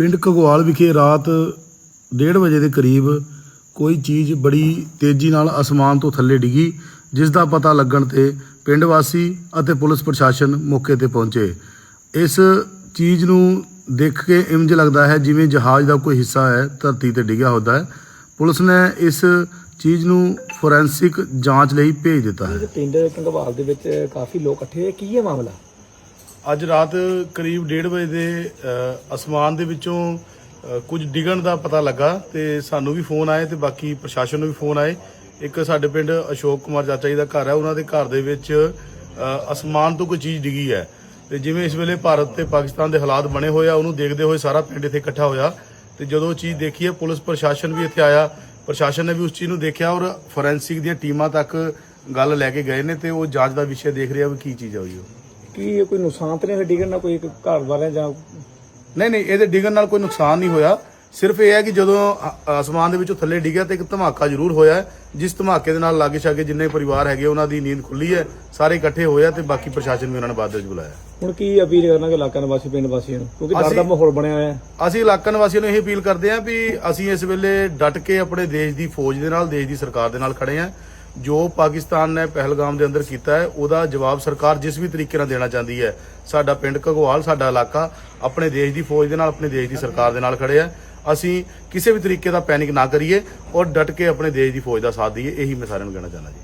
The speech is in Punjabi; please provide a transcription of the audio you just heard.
ਪਿੰਡ ਘਗਵਾਲ ਵਿਖੇ ਰਾਤ 1:30 ਵਜੇ ਦੇ ਕਰੀਬ ਕੋਈ ਚੀਜ਼ ਬੜੀ ਤੇਜ਼ੀ ਨਾਲ ਅਸਮਾਨ ਤੋਂ ਥੱਲੇ ਡਿੱਗੀ, ਜਿਸ ਦਾ ਪਤਾ ਲੱਗਣ ਤੇ ਪਿੰਡ ਵਾਸੀ ਅਤੇ ਪੁਲਿਸ ਪ੍ਰਸ਼ਾਸਨ ਮੌਕੇ ਤੇ ਪਹੁੰਚੇ। ਇਸ ਚੀਜ਼ ਨੂੰ ਦੇਖ ਕੇ ਇੰਜ ਲੱਗਦਾ ਹੈ ਜਿਵੇਂ ਜਹਾਜ਼ ਦਾ ਕੋਈ ਹਿੱਸਾ ਹੈ, ਧਰਤੀ ਤੇ ਡਿੱਗਿਆ ਹੁੰਦਾ ਹੈ। ਪੁਲਿਸ ਨੇ ਇਸ ਚੀਜ਼ ਨੂੰ ਫੋਰੈਂਸਿਕ ਜਾਂਚ ਲਈ ਭੇਜ ਦਿੱਤਾ ਹੈ। ਪਿੰਡ ਕੰਗਵਾਲ ਦੇ ਵਿੱਚ ਕਾਫੀ ਲੋਕ ਇਕੱਠੇ ਹੋਏ। ਕੀ ਹੈ ਮਾਮਲਾ? ਅੱਜ ਰਾਤ ਕਰੀਬ 1:30 ਵਜੇ ਦੇ ਅਸਮਾਨ ਦੇ ਵਿੱਚੋਂ ਕੁਝ ਡਿੱਗਣ ਦਾ ਪਤਾ ਲੱਗਾ ਤੇ ਸਾਨੂੰ ਵੀ ਫੋਨ ਆਏ ਤੇ ਬਾਕੀ ਪ੍ਰਸ਼ਾਸਨ ਨੂੰ ਵੀ ਫੋਨ ਆਏ। ਇੱਕ ਸਾਡੇ ਪਿੰਡ ਅਸ਼ੋਕ ਕੁਮਾਰ ਚਾਚਾ ਜੀ ਦਾ ਘਰ ਹੈ, ਉਹਨਾਂ ਦੇ ਘਰ ਦੇ ਵਿੱਚ ਅਸਮਾਨ ਤੋਂ ਕੋਈ ਚੀਜ਼ ਡਿੱਗੀ ਹੈ। ਤੇ ਜਿਵੇਂ ਇਸ ਵੇਲੇ ਭਾਰਤ ਤੇ ਪਾਕਿਸਤਾਨ ਦੇ ਹਾਲਾਤ ਬਣੇ ਹੋਏ ਆ, ਉਹਨੂੰ ਦੇਖਦੇ ਹੋਏ ਸਾਰਾ ਪਿੰਡ ਇੱਥੇ ਇਕੱਠਾ ਹੋਇਆ। ਤੇ ਜਦੋਂ ਉਹ ਚੀਜ਼ ਦੇਖੀ ਹੈ, ਪੁਲਿਸ ਪ੍ਰਸ਼ਾਸਨ ਵੀ ਇੱਥੇ ਆਇਆ। ਪ੍ਰਸ਼ਾਸਨ ਨੇ ਵੀ ਉਸ ਚੀਜ਼ ਨੂੰ ਦੇਖਿਆ ਔਰ ਫੋਰੈਂਸਿਕ ਦੀਆਂ ਟੀਮਾਂ ਤੱਕ ਗੱਲ ਲੈ ਕੇ ਗਏ ਨੇ ਤੇ ਉਹ ਜਾਂਚ ਦਾ ਵਿਸ਼ੇ ਦੇਖ ਰਿਹਾ ਵੀ ਕੀ ਚੀਜ਼ ਹੋਈ ਉਹ ਕੀ ਇਹ ਕੋਈ ਨੁਕਸਾਨ ਤੇ ਨਹੀਂ ਹੋਇਆ ਡਿੱਗਣ ਨਾਲ ਕੋਈ ਘਰ ਵਾਲਿਆਂ ਜਾਂ ਨਹੀਂ ਨਹੀਂ ਇਹਦੇ ਡਿੱਗਣ ਨਾਲ ਕੋਈ ਨੁਕਸਾਨ ਨਹੀਂ ਹੋਇਆ। ਸਿਰਫ ਇਹ ਹੈ ਕਿ ਜਦੋਂ ਅਸਮਾਨ ਦੇ ਵਿੱਚੋਂ ਥੱਲੇ ਡਿੱਗਿਆ ਤੇ ਇੱਕ ਧਮਾਕਾ ਜ਼ਰੂਰ ਹੋਇਆ ਹੈ, ਜਿਸ ਧਮਾਕੇ ਦੇ ਨਾਲ ਲਾਗੇ ਛਾਗੇ ਜਿੰਨੇ ਪਰਿਵਾਰ ਹੈਗੇ ਉਹਨਾਂ ਦੀ ਨੀਂਦ ਖੁੱਲੀ ਹੈ ਸਾਰੇ ਇਕੱਠੇ ਹੋਏ ਆ ਤੇ ਬਾਕੀ ਪ੍ਰਸ਼ਾਸਨ ਵੀ ਉਹਨਾਂ ਨੇ ਬਾਅਦ ਵਿੱਚ ਬੁਲਾਇਆ ਹੁਣ ਕੀ ਅਪੀਲ ਕਰਨਾਗੇ ਇਲਾਕਾ ਨਿਵਾਸੀ ਪਿੰਡ ਵਾਸੀਆਂ ਨੂੰ? ਕਿਉਂਕਿ ਡਰ ਦਾ ਅਸੀਂ- ਮਾਹੌਲ ਬਣਿਆ ਹੋਇਆ ਹੈ। ਅਸੀਂ ਇਲਾਕਾ ਨਿਵਾਸੀਆਂ ਨੂੰ ਇਹ ਅਪੀਲ ਕਰਦੇ ਹਾਂ ਵੀ ਅਸੀਂ ਇਸ ਵੇਲੇ ਡਟ ਕੇ ਆਪਣੇ ਦੇਸ਼ ਦੀ ਫੌਜ ਦੇ ਨਾਲ ਦੇਸ਼ ਦੀ ਸਰਕਾਰ ਦੇ ਨਾਲ ਖੜੇ ਹਾਂ। ਜੋ ਪਾਕਿਸਤਾਨ ਨੇ ਪਹਿਲਗਾਮ ਦੇ ਅੰਦਰ ਕੀਤਾ ਹੈ, ਉਹਦਾ ਜਵਾਬ ਸਰਕਾਰ ਜਿਸ ਵੀ ਤਰੀਕੇ ਨਾਲ ਦੇਣਾ ਚਾਹੁੰਦੀ ਹੈ। ਸਾਡਾ ਪਿੰਡ ਘਗਵਾਲ, ਸਾਡਾ ਇਲਾਕਾ ਆਪਣੇ ਦੇਸ਼ ਦੀ ਫੌਜ ਦੇ ਨਾਲ, ਆਪਣੇ ਦੇਸ਼ ਦੀ ਸਰਕਾਰ ਦੇ ਨਾਲ ਖੜੇ ਆ ਅਸੀਂ ਕਿਸੇ ਵੀ ਤਰੀਕੇ ਦਾ ਪੈਨਿਕ ਨਾ ਕਰੀਏ ਔਰ ਡਟ ਕੇ ਆਪਣੇ ਦੇਸ਼ ਦੀ ਫੌਜ ਦਾ ਸਾਥ ਦਈਏ, ਇਹੀ ਮੈਂ ਸਾਰਿਆਂ ਨੂੰ ਕਹਿਣਾ ਚਾਹੁੰਦਾ ਜੀ।